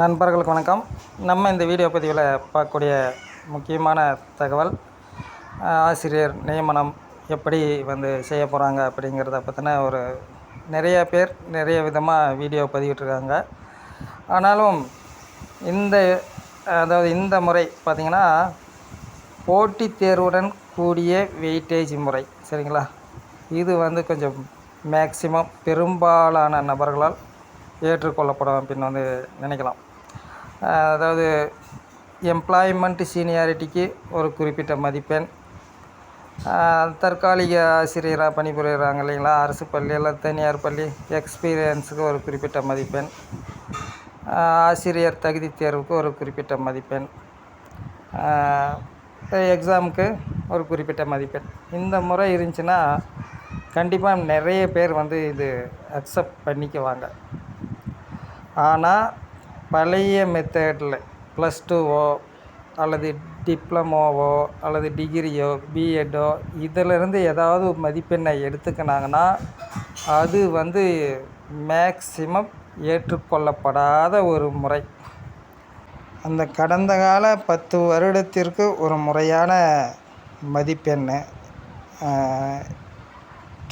நண்பர்களுக்கு வணக்கம். நம்ம இந்த வீடியோ பதிவில் பார்க்கக்கூடிய முக்கியமான தகவல் ஆசிரியர் நியமனம் எப்படி வந்து செய்ய போகிறாங்க அப்படிங்கிறத பற்றின ஒரு நிறைய பேர் நிறைய விதமாக வீடியோ பதிவிட்டுருக்காங்க. ஆனாலும் இந்த அதாவது இந்த முறை பார்த்திங்கன்னா போட்டித் தேர்வுடன் கூடிய வெயிட்டேஜ் முறை சரிங்களா? இது வந்து கொஞ்சம் மேக்சிமம் பெரும்பாலான நபர்களால் ஏற்றுக்கொள்ளப்படும் அப்படின்னு வந்து நினைக்கலாம். அதாவது எம்ப்ளாய்மெண்ட் சீனியாரிட்டிக்கு ஒரு குறிப்பிட்ட மதிப்பெண். தற்காலிக ஆசிரியராக பணிபுரிகிறாங்க இல்லைங்களா? அரசு பள்ளி இல்லை தனியார் பள்ளி எக்ஸ்பீரியன்ஸுக்கு ஒரு குறிப்பிட்ட மதிப்பெண். ஆசிரியர் தகுதி தேர்வுக்கு ஒரு குறிப்பிட்ட மதிப்பெண். எக்ஸாமுக்கு ஒரு குறிப்பிட்ட மதிப்பெண். இந்த முறை இருந்துச்சுன்னா கண்டிப்பாக நிறைய பேர் வந்து இது அக்செப்ட் பண்ணிக்குவாங்க. ஆனால் பழைய மெத்தேடில் ப்ளஸ் டூவோ அல்லது டிப்ளமோவோ அல்லது டிகிரியோ பிஎட்டோ இதிலிருந்து ஏதாவது ஒரு மதிப்பெண்ணை எடுத்துக்கினாங்கன்னா அது வந்து மேக்சிமம் ஏற்றுக்கொள்ளப்படாத ஒரு முறை. அந்த கடந்த கால பத்து வருடத்திற்கு ஒரு முறையான மதிப்பெண்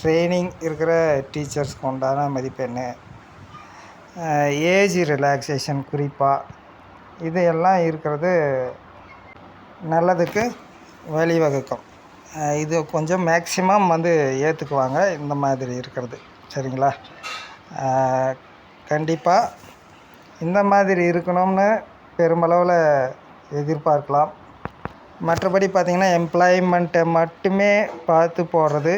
ட்ரைனிங் இருக்கிற டீச்சர்ஸ்க்கு உண்டான மதிப்பெண் ஏஜ் ரிலாக்ஸேஷன் குறிப்பாக இதையெல்லாம் இருக்கிறது நல்லதுக்கு வழிவகுக்கும். இது கொஞ்சம் மேக்சிமம் வந்து ஏற்றுக்குவாங்க இந்த மாதிரி இருக்கிறது. சரிங்களா? கண்டிப்பாக இந்த மாதிரி இருக்கணும்னு பெருமளவில் எதிர்பார்க்கலாம். மற்றபடி பார்த்திங்கன்னா எம்ப்ளாய்மெண்ட்டை மட்டுமே பார்த்து போடுறது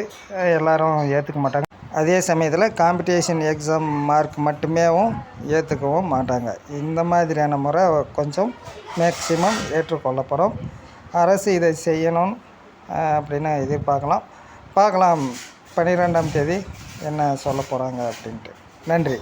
எல்லோரும் ஏற்றுக்க மாட்டாங்க. அதே சமயத்தில் காம்படிஷன் எக்ஸாம் மார்க் மட்டுமேவும் ஏற்றுக்கவும் மாட்டாங்க. இந்த மாதிரியான முறை கொஞ்சம் மேக்சிமம் ஏற்றுக்கொள்ளப்படும். அரசு இதை செய்யணும் அப்படின்னு எதிர்பார்க்கலாம். பார்க்கலாம் பன்னிரெண்டாம் தேதி என்ன சொல்ல போகிறாங்க அப்படின்ட்டு. நன்றி.